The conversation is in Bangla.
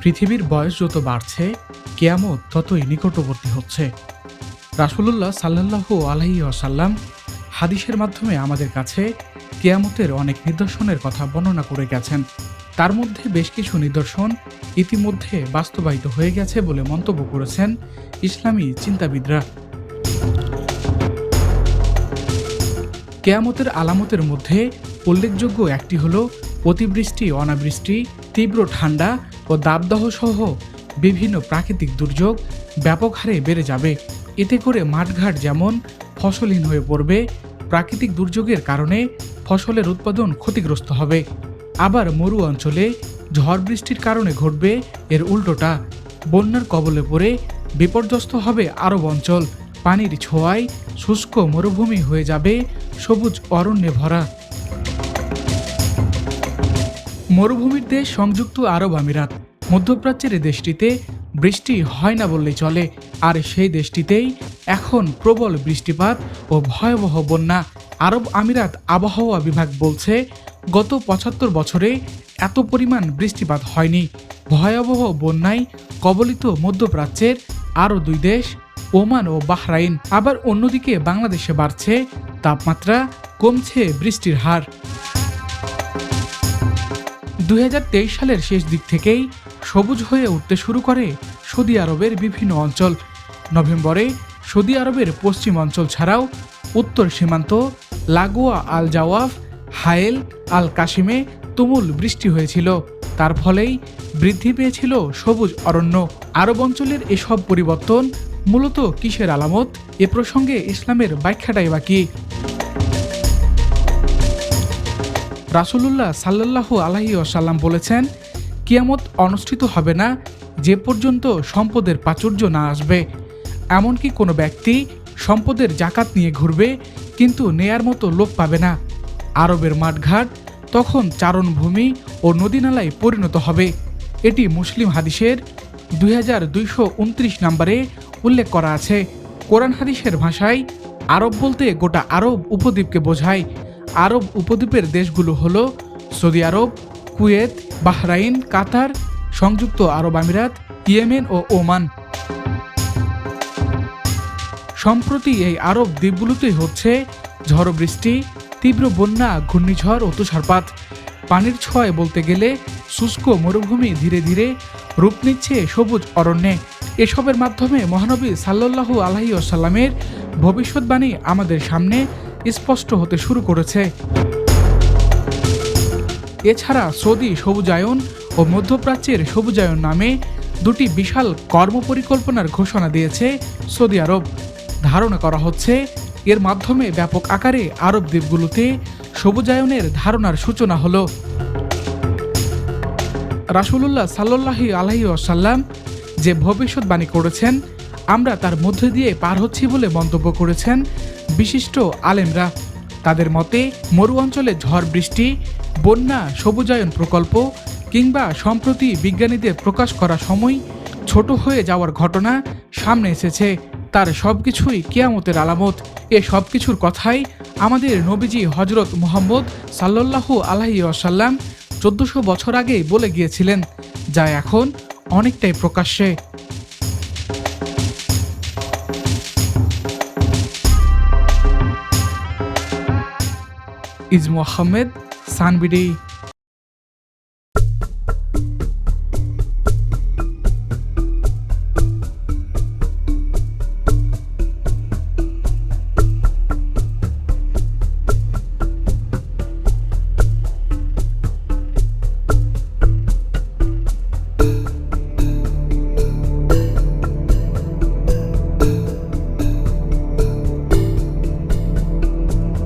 পৃথিবীর বয়স যত বাড়ছে, কেয়ামত ততই নিকটবর্তী হচ্ছে। রাসুলুল্লাহ সাল্লাহু আলহি আসাল্লাম হাদিসের মাধ্যমে আমাদের কাছে কেয়ামতের অনেক নিদর্শনের কথা বর্ণনা করে গেছেন। তার মধ্যে বেশ কিছু নিদর্শন ইতিমধ্যে বাস্তবায়িত হয়ে গেছে বলে মন্তব্য করেছেন ইসলামী চিন্তাবিদরা। কেয়ামতের আলামতের মধ্যে উল্লেখযোগ্য একটি হল অতিবৃষ্টি, অনাবৃষ্টি, তীব্র ঠান্ডা ও দাবদাহ সহ বিভিন্ন প্রাকৃতিক দুর্যোগ ব্যাপক হারে বেড়ে যাবে। এতে করে মাঠঘাট যেমন ফসলহীন হয়ে পড়বে, প্রাকৃতিক দুর্যোগের কারণে ফসলের উৎপাদন ক্ষতিগ্রস্ত হবে। আবার মরু অঞ্চলে ঝড় বৃষ্টির কারণে ঘটবে এর উল্টোটা। বন্যার কবলে পড়ে বিপর্যস্ত হবে আরব অঞ্চল। পানির ছোঁয়ায় শুষ্ক মরুভূমি হয়ে যাবে সবুজ অরণ্যে ভরা। মরুভূমির দেশ সংযুক্ত আরব আমিরাত। মধ্যপ্রাচ্যের দেশটিতে বৃষ্টি হয় না বললেই চলে। আর সেই দেশটিতেই এখন প্রবল বৃষ্টিপাত ও ভয়াবহ বন্যা আরব আমিরাত আবহাওয়া বিভাগ বলছে, গত পঁচাত্তর বছরে এত পরিমাণ বৃষ্টিপাত হয়নি। ভয়াবহ বন্যায় কবলিত মধ্যপ্রাচ্যের আরও দুই দেশ, ওমান ও বাহরাইন, আবার অন্যদিকে বাংলাদেশে বাড়ছে তাপমাত্রা, কমছে বৃষ্টির হার। দুই হাজার তেইশ সালের শেষ দিক থেকেই সবুজ হয়ে উঠতে শুরু করে সৌদি আরবের বিভিন্ন অঞ্চল। নভেম্বরে সৌদি আরবের পশ্চিম অঞ্চল ছাড়াও উত্তর সীমান্ত, লাগোয়া আল জাওয়াফ হায়েল আল কাশিমে তুমুল বৃষ্টি হয়েছিল। তার ফলেই বৃদ্ধি পেয়েছিল সবুজ অরণ্য। আরব অঞ্চলের এসব পরিবর্তন মূলত কিসের আলামত? এ প্রসঙ্গে ইসলামের ব্যাখ্যাটাই বাকি। রাসুলুল্লাহ সাল্লাল্লাহু আলাহি আসাল্লাম বলেছেন কিয়ামত অনুষ্ঠিত হবে না, যে পর্যন্ত সম্পদের প্রাচুর্য না আসবে। এমনকি কোনো ব্যক্তি সম্পদের জাকাত নিয়ে ঘুরবে, কিন্তু নেয়ার মতো লোক পাবে না। আরবের মাঠঘাট তখন চারণভূমি ও নদীনালায় পরিণত হবে। এটি মুসলিম হাদিসের দুই হাজার দুইশো উনত্রিশ নম্বরে উল্লেখ করা আছে। কোরআন হাদিসের ভাষায় আরব বলতে গোটা আরব উপদ্বীপকে বোঝায়। আরব উপদ্বীপের দেশগুলো হলো সৌদি আরব কুয়েত, বাহরাইন, কাতার, সংযুক্ত আরব আমিরাত, ইয়েমেন ও ওমান। সম্প্রতি এই আরব দ্বীপগুলোতেই হচ্ছে ঝড় বৃষ্টি, তীব্র বন্যা, ঘূর্ণিঝড় ও তুষারপাত। পানির ছয় বলতে গেলে শুষ্ক মরুভূমি ধীরে ধীরে রূপ নিচ্ছে সবুজ অরণ্যে। এসবের মাধ্যমে মহানবী সাল্লাল্লাহু আলহি আসাল্লামের ভবিষ্যৎবাণী আমাদের সামনে স্পষ্ট হতে শুরু করেছে। এছাড়া সৌদি সবুজায়ন ও মধ্যপ্রাচ্যের সবুজায়ন নামে দুটি বিশাল কর্মপরিকল্পনার ঘোষণা দিয়েছে সৌদি আরব। ধারণা করা হচ্ছে, এর মাধ্যমে ব্যাপক আকারে আরব দ্বীপগুলোতে সবুজায়নের ধারণার সূচনা হলো। রাসুলুল্লাহ সাল্লাহি আলহি আসাল্লাম যে ভবিষ্যৎবাণী করেছেন, আমরা তার মধ্যে দিয়ে পার হচ্ছি বলে মন্তব্য করেছেন বিশিষ্ট আলেমরা। তাদের মতে, মরু অঞ্চলে ঝড় বৃষ্টি, বন্যা, সবুজায়ন প্রকল্প কিংবা সম্প্রতি বিজ্ঞানীদের প্রকাশ করা সময় ছোট হয়ে যাওয়ার ঘটনা সামনে এসেছে। তার সব কিছুই কেয়ামতের আলামত। এ সব কিছুর কথাই আমাদের নবীজি হজরত মোহাম্মদ সাল্লাল্লাহু আলাহি আসাল্লাম চোদ্দশো বছর আগে বলে গিয়েছিলেন, যা এখন অনেকটাই প্রকাশ্যে। ইজমু আহমেদ সানবিডি